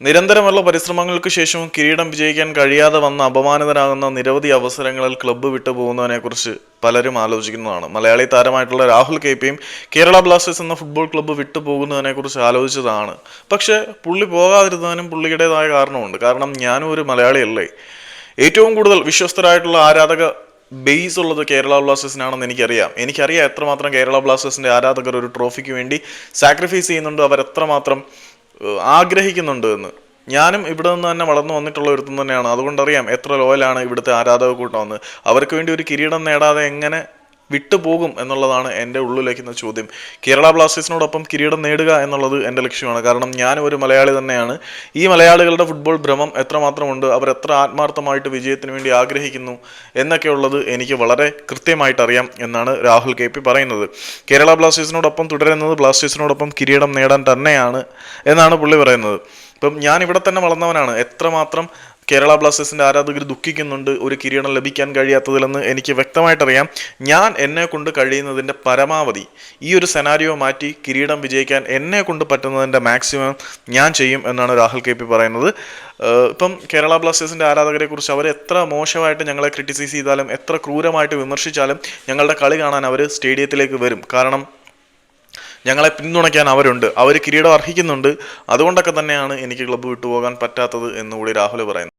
നിരന്തരമുള്ള പരിശ്രമങ്ങൾക്ക് ശേഷവും കിരീടം വിജയിക്കാൻ കഴിയാതെ വന്ന അപമാനിതരാകുന്ന നിരവധി അവസരങ്ങളിൽ ക്ലബ്ബ് വിട്ടുപോകുന്നതിനെക്കുറിച്ച് പലരും ആലോചിക്കുന്നതാണ്. മലയാളി താരമായിട്ടുള്ള രാഹുൽ കെ പിയും കേരള ബ്ലാസ്റ്റേഴ്സ് എന്ന ഫുട്ബോൾ ക്ലബ്ബ് വിട്ടുപോകുന്നതിനെക്കുറിച്ച് ആലോചിച്ചതാണ്. പക്ഷേ പുള്ളി പോകാതിരുന്നതിനും പുള്ളിയുടേതായ കാരണമുണ്ട്. കാരണം ഞാനും ഒരു മലയാളിയല്ലേ. ഏറ്റവും കൂടുതൽ വിശ്വസ്തരായിട്ടുള്ള ആരാധക ബേസ് ഉള്ളത് കേരള ബ്ലാസ്റ്റേഴ്സിനാണെന്ന് എനിക്കറിയാം. എനിക്കറിയാം എത്രമാത്രം കേരള ബ്ലാസ്റ്റേഴ്സിന്റെ ആരാധകർ ഒരു ട്രോഫിക്ക് വേണ്ടി സാക്രിഫൈസ് ചെയ്യുന്നുണ്ട്. അവർ എത്രമാത്രം ആഗ്രഹിക്കുന്നുണ്ട് എന്ന്. ഞാനും ഇവിടെ നിന്ന് തന്നെ വളർന്നു വന്നിട്ടുള്ള ഒരുത്തൻ തന്നെയാണ്. അതുകൊണ്ടറിയാം എത്ര ലോയലാണ് ഇവിടുത്തെ ആരാധക കൂട്ടമെന്ന് അവർക്ക് വേണ്ടി ഒരു കിരീടം നേടാതെ എങ്ങനെ വിട്ടുപോകും എന്നുള്ളതാണ് എന്റെ ഉള്ളിലേക്കുന്ന ചോദ്യം. കേരള ബ്ലാസ്റ്റേഴ്സിനോടൊപ്പം കിരീടം നേടുക എന്നുള്ളത് എന്റെ ലക്ഷ്യമാണ്. കാരണം ഞാനും ഒരു മലയാളി തന്നെയാണ്. ഈ മലയാളികളുടെ ഫുട്ബോൾ ഭ്രമം എത്രമാത്രമുണ്ട്? അവർ എത്ര ആത്മാർത്ഥമായിട്ട് വിജയത്തിന് വേണ്ടി ആഗ്രഹിക്കുന്നു എന്നൊക്കെയുള്ളത് എനിക്ക് വളരെ കൃത്യമായിട്ട് അറിയാം എന്നാണ് രാഹുൽ കെ പി പറയുന്നത്. കേരള ബ്ലാസ്റ്റേഴ്സിനോടൊപ്പം തുടരുന്നത് ബ്ലാസ്റ്റേഴ്സിനോടൊപ്പം കിരീടം നേടാൻ തന്നെയാണ് എന്നാണ് പുള്ളി പറയുന്നത്. ഇപ്പം ഞാൻ ഇവിടെ തന്നെ വളർന്നവനാണ്. എത്രമാത്രം കേരള ബ്ലാസ്റ്റേഴ്സിന്റെ ആരാധകർ ദുഃഖിക്കുന്നുണ്ട് ഒരു കിരീടം ലഭിക്കാൻ കഴിയാത്തതിലെന്ന് എനിക്ക് വ്യക്തമായിട്ടറിയാം. ഞാൻ എന്നെ കൊണ്ട് കഴിയുന്നതിന്റെ പരമാവധി ഈ ഒരു സെനാരിയോ മാറ്റി കിരീടം വിജയിക്കാൻ എന്നെ കൊണ്ട് പറ്റുന്നതിന്റെ മാക്സിമം ഞാൻ ചെയ്യും എന്നാണ് രാഹുൽ കെ പി പറയുന്നത്. ഇപ്പം കേരള ബ്ലാസ്റ്റേഴ്സിന്റെ ആരാധകരെക്കുറിച്ച് അവർ എത്ര മോശമായിട്ട് ഞങ്ങളെ ക്രിറ്റിസൈസ് ചെയ്താലും എത്ര ക്രൂരമായിട്ട് വിമർശിച്ചാലും ഞങ്ങളുടെ കളി കാണാൻ അവർ സ്റ്റേഡിയത്തിലേക്ക് വരും. കാരണം ഞങ്ങളെ പിന്തുണയ്ക്കാൻ അവരുണ്ട്. അവർ കിരീടം അർഹിക്കുന്നുണ്ട്. അതുകൊണ്ടൊക്കെ തന്നെയാണ് എനിക്ക് ക്ലബ്ബ് വിട്ടുപോകാൻ പറ്റാത്തത് എന്നുകൂടി രാഹുൽ പറയുന്നു